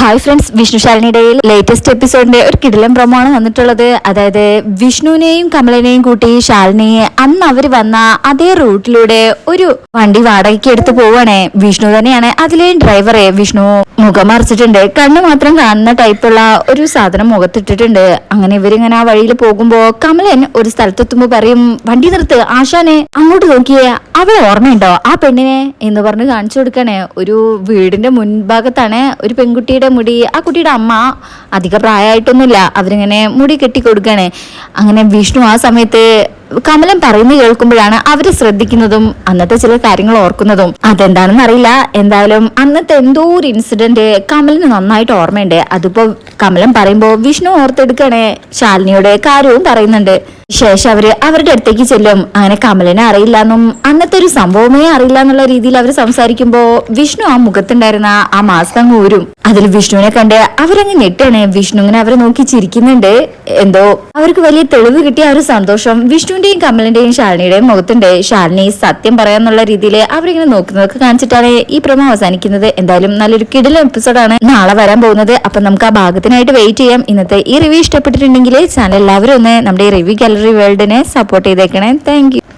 Hi friends Vishnu ശാലിനിയുടെയിൽ latest എപ്പിസോഡിന്റെ ഒരു കിടിലം ആണ് വന്നിട്ടുള്ളത്. അതായത് വിഷ്ണുവിനെയും കമലിനെയും കൂട്ടി ശാലിനിയെ അന്ന് അവർ വന്ന അതേ റൂട്ടിലൂടെ ഒരു വണ്ടി വാടകയ്ക്ക് എടുത്ത് പോവാണേ. വിഷ്ണു തന്നെയാണ് അതിലെയും ഡ്രൈവറെ വിഷ്ണു മുഖം മറിച്ചിട്ടുണ്ട്. കണ്ണ് മാത്രം കാണുന്ന ടൈപ്പുള്ള ഒരു സാധനം മുഖത്തിട്ടിട്ടുണ്ട്. അങ്ങനെ ഇവരിങ്ങനെ ആ വഴിയിൽ പോകുമ്പോ കമലൻ ഒരു സ്ഥലത്തെത്തുമ്പോ പറയും വണ്ടി നിർത്ത് ആശാനെ അങ്ങോട്ട് നോക്കിയേ അവളെ ഓർമ്മയുണ്ടോ? ആ പെണ്ണിനെ എന്ന് പറഞ്ഞ് കാണിച്ചു കൊടുക്കണേ. ഒരു വീടിന്റെ മുൻഭാഗത്താണ് ഒരു പെൺകുട്ടിയുടെ മുടി ആ കുട്ടിയുടെ അമ്മ അധിക പ്രായമായിട്ടൊന്നുമില്ല. അവരിങ്ങനെ മുടി കെട്ടി കൊടുക്കുകയാണ് അങ്ങനെ വിഷ്ണു ആ സമയത്ത് കമലം പറയുന്നത് കേൾക്കുമ്പോഴാണ് അവർ ശ്രദ്ധിക്കുന്നതും അന്നത്തെ ചില കാര്യങ്ങൾ ഓർക്കുന്നതും. അതെന്താണെന്ന് അറിയില്ല. എന്തായാലും അന്നത്തെ എന്തോ ഒരു ഇൻസിഡന്റ് കമലിന് നന്നായിട്ട് ഓർമ്മയുണ്ട്. അതിപ്പോ കമലം പറയുമ്പോ വിഷ്ണു ഓർത്തെടുക്കണേ. ശാലിനിയുടെ കാര്യവും പറയുന്നുണ്ട്. ശേഷം അവർ അവരുടെ അടുത്തേക്ക് ചെല്ലും. അങ്ങനെ കമലിനെ അറിയില്ല എന്നും അന്നത്തെ ഒരു സംഭവമേ അറിയില്ല എന്നുള്ള രീതിയിൽ അവർ സംസാരിക്കുമ്പോ വിഷ്ണു ആ മുഖത്തുണ്ടായിരുന്ന ആ മാസ്ക് അങ്ങ് ഊരും. അതിൽ വിഷ്ണുവിനെ കണ്ട് അവരങ്ങ് ഞെട്ടാണ് വിഷ്ണു ഇങ്ങനെ അവരെ നോക്കി ചിരിക്കുന്നുണ്ട്. എന്തോ അവർക്ക് വലിയ തെളിവ് കിട്ടിയ ആ ഒരു സന്തോഷം വിഷ്ണുവിന്റെയും കമലിന്റെയും ശാലിനിയുടെയും മുഖത്തുണ്ട്. ശാലിനി സത്യം പറയാന്നുള്ള രീതിയിൽ അവരിങ്ങനെ നോക്കുന്നതൊക്കെ കാണിച്ചിട്ടാണ് ഈ പ്രമ അവസാനിക്കുന്നത്. എന്തായാലും നല്ലൊരു കിടിലം എപ്പിസോഡാണ് നാളെ വരാൻ പോകുന്നത്. അപ്പൊ നമുക്ക് ആ ഭാഗത്തിനായിട്ട് വെയിറ്റ് ചെയ്യാം. ഇന്നത്തെ ഈ റിവ്യൂ ഇഷ്ടപ്പെട്ടിട്ടുണ്ടെങ്കിൽ ചാനൽ എല്ലാവരും ഒന്ന് നമ്മുടെ ഈ റിവ്യൂ ഗാലറി വേൾഡിനെ സപ്പോർട്ട് ചെയ്തേക്കണേ. താങ്ക്